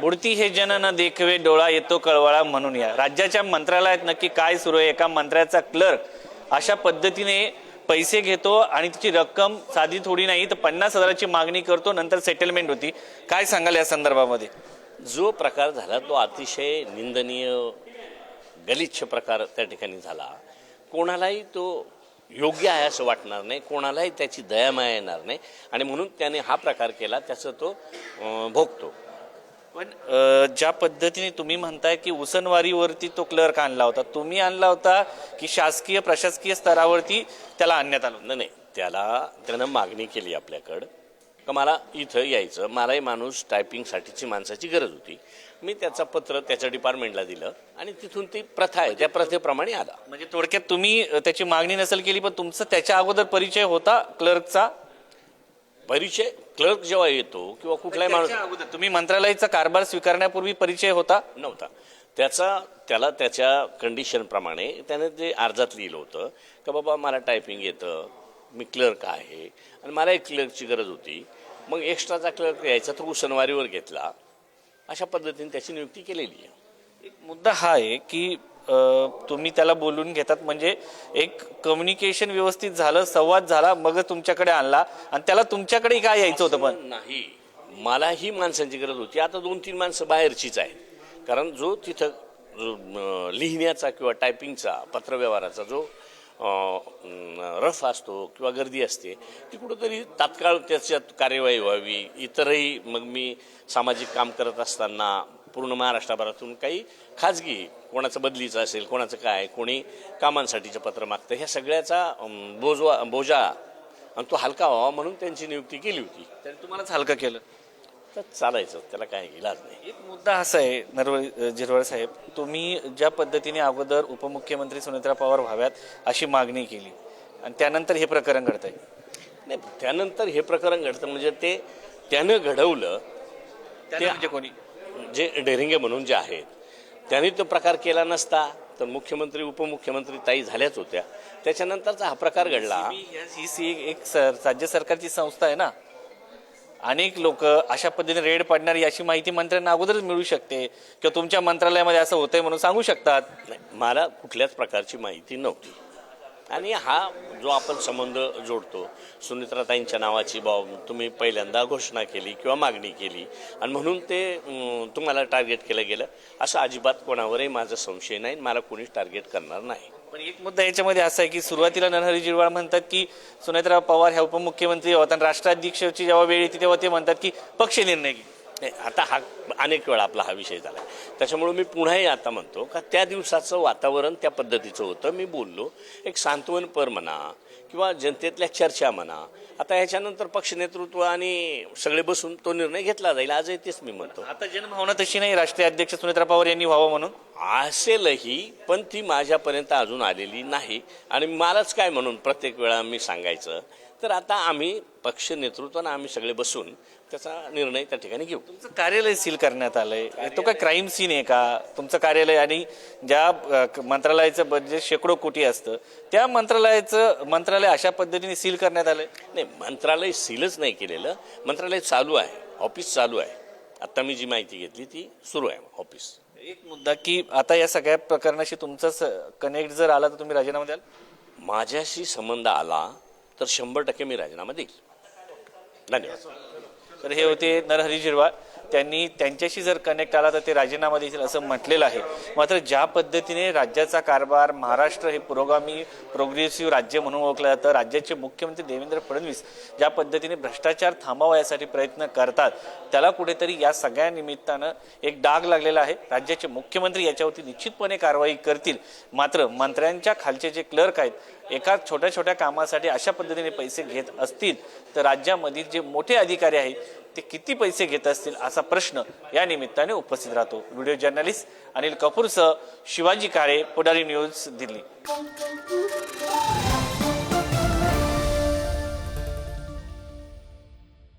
बुडती हे जन न देखवे डोळा येतो कळवळा म्हणून या. राज्याच्या मंत्रालयात नक्की काय सुरू आहे एका मंत्र्याचा क्लर्क अशा पद्धतीने पैसे घेतो आणि तिची रक्कम साधी थोडी नाही तर पन्नास हजाराची मागणी करतो नंतर सेटलमेंट होती. काय सांगाल या संदर्भामध्ये? जो प्रकार झाला तो अतिशय निंदनीय गलिच्छ प्रकार त्या ठिकाणी झाला. कोणालाही तो योग्य आहे असं वाटणार नाही कोणालाही त्याची दयामाया येणार नाही. आणि म्हणून त्याने हा प्रकार केला त्याचं तो भोगतो. पण अ, ज्या पद्धतीने तुम्ही म्हणताय की उसनवारीवरती तो क्लर्क आणला होता तुम्ही आणला होता की शासकीय प्रशासकीय स्तरावरती त्याला आणण्यात आलं होतं? नाही नाही. त्याला त्यानं मागणी केली आपल्याकडं. का मला इथं यायचं मलाही माणूस टायपिंगसाठीची माणसाची गरज होती. मी त्याचं पत्र त्याच्या डिपार्टमेंटला दिलं आणि तिथून ती प्रथा आहे त्या प्रथेप्रमाणे आला. म्हणजे थोडक्यात तुम्ही अ, त्याची मागणी नसेल केली पण तुमचा त्याच्या अगोदर परिचय होता क्लर्कचा? परिचय क्लर्क जेव्हा येतो किंवा कुठलाही माणूस अगोदर तुम्ही मंत्रालयाचा कारभार स्वीकारण्यापूर्वी परिचय होता? नव्हता. त्याचा त्याला त्याच्या कंडिशनप्रमाणे त्याने ते अर्जात लिहिलं होतं का बाबा मला टायपिंग येतं मी क्लर्क आहे आणि मला एक क्लर्कची गरज होती. मग एक्स्ट्राचा क्लर्क यायचा तो उसनवारीवर घेतला. अशा पद्धतीने त्याची नियुक्ती केलेली आहे. एक मुद्दा हा आहे की तुम्ही त्याला बोलून घेतात. म्हणजे एक कम्युनिकेशन व्यवस्थित झालं संवाद झाला मग तुमच्याकडे आणला. आणि त्याला तुमच्याकडे काय यायचं होतं पण? नाही. मला ही माणसांची गरज होती. आता दोन तीन माणसं बाहेरचीच आहेत. कारण जो तिथं लिहिण्याचा किंवा टायपिंगचा पत्रव्यवहाराचा जो रफ असतो किंवा गर्दी असते ती कुठंतरी तात्काळ त्याच्यात कार्यवाही व्हावी. इतरही मग मी सामाजिक काम करत असताना पूर्ण महाराष्ट्राभरातून काही खाजगी कोणाचं बदलीचं असेल कोणाचं काय कोणी कामांसाठीचं पत्र मागतं ह्या सगळ्याचा बोजवा बोजा आणि तो हलका व्हावा म्हणून त्यांची नियुक्ती केली होती. त्याने तुम्हालाच हलकं केलं? तर चालायचं त्याला काय इलाज नाही. एक मुद्दा असा आहे नरवळ जिरवळ साहेब तुम्ही ज्या पद्धतीने अगोदर उपमुख्यमंत्री सुनेत्रा पवार व्हाव्यात अशी मागणी केली आणि त्यानंतर हे प्रकरण घडतंय. नाही त्यानंतर हे प्रकरण घडतं म्हणजे ते त्यानं घडवलं त्याने म्हणजे कोणी? जे डेरिंगे म्हणून जे आहेत त्यांनी तो प्रकार केला नसता तर मुख्यमंत्री उपमुख्यमंत्री ताई झाल्याच होत्या. त्याच्यानंतरचा हा प्रकार घडला. ही सी एक सर राज्य सरकारची संस्था आहे ना. अनेक लोक अशा पद्धतीने रेड पाडणारी अशी माहिती मंत्र्यांना अगोदरच मिळू शकते किंवा तुमच्या मंत्रालयामध्ये असं होतंय म्हणून सांगू शकतात. मला कुठल्याच प्रकारची माहिती नव्हती. आणि हा जो आपण संबंध जोडतो सुनित्राताईंच्या नावाची बाब तुम्ही पहिल्यांदा घोषणा केली किंवा मागणी केली आणि म्हणून ते तुम्हाला टार्गेट केलं गेलं असं अजिबात कोणावरही माझा संशय नाही मला कोणीच टार्गेट करणार नाही. पण एक मुद्दा याच्यामध्ये असा आहे की सुरुवातीला नरहरी जिरवाळ म्हणतात की सुनेत्रा पवार ह्या उपमुख्यमंत्री होता आणि राष्ट्राध्यक्षाची जेव्हा वेळ येते तेव्हा ते म्हणतात की पक्ष निर्णय घे नाही आता हा अनेक वेळा आपला हा विषय झाला आहे त्याच्यामुळे मी पुन्हाही आता म्हणतो का त्या दिवसाचं वातावरण त्या पद्धतीचं होतं. मी बोललो एक सांत्वनपर म्हणा किंवा जनतेतल्या चर्चा म्हणा. आता ह्याच्यानंतर पक्ष नेतृत्व आणि सगळे बसून तो निर्णय घेतला जाईल आजही तेच मी म्हणतो. आता जनभावना तशी नाही राष्ट्रीय अध्यक्ष सुनेत्रा पवार यांनी व्हावं म्हणून? असेलही पण ती माझ्यापर्यंत अजून आलेली नाही. आणि मलाच काय म्हणून प्रत्येक वेळा मी सांगायचं तर आता आम्ही पक्ष नेतृत्वानं आम्ही सगळे बसून त्याचा निर्णय त्या ठिकाणी घेऊ. तुमचं कार्यालय सील करण्यात आलंय. तो काय क्राईम सीन आहे का? तुमचं कार्यालय आणि ज्या मंत्रालयाचं बजेट शेकडो कोटी असतं त्या मंत्रालयाचं मंत्रालय अशा पद्धतीने सील करण्यात आलंय? नाही मंत्रालय सीलच नाही केलेलं. मंत्रालय चालू आहे ऑफिस चालू आहे. आता मी जी माहिती घेतली ती सुरू आहे ऑफिस. एक मुद्दा की आता या सगळ्या प्रकरणाशी तुमचा कनेक्ट जर आला तर तुम्ही राजीनामा द्याल? माझ्याशी संबंध आला तर शंभर टक्के मी राजीनामा देईल. धन्यवाद. तर हे होते नरहरी जिरवाळ त्यांनी त्यांच्याशी जर कनेक्ट आला तर ते राजीनामा देतील असं म्हटलेलं आहे. मात्र ज्या पद्धतीने राज्याचा कारभार महाराष्ट्र हे पुरोगामी प्रोग्रेसिव्ह राज्य म्हणून ओळखलं जातं राज्याचे मुख्यमंत्री देवेंद्र फडणवीस ज्या पद्धतीने भ्रष्टाचार थांबावा यासाठी प्रयत्न करतात त्याला कुठेतरी या सगळ्या निमित्तानं एक डाग लागलेला आहे. राज्याचे मुख्यमंत्री याच्यावरती निश्चितपणे कारवाई करतील. मात्र मंत्र्यांच्या खालचे जे क्लर्क आहेत एका छोट्या छोट्या कामासाठी अशा पद्धतीने पैसे घेत असतील तर राज्यामधील जे मोठे अधिकारी आहेत ते किती पैसे घेत असतील असा प्रश्न या निमित्ताने उपस्थित राहतो. व्हिडिओ जर्नलिस्ट अनिल कपूरसह शिवाजी काळे पुढारी न्यूज दिल्ली.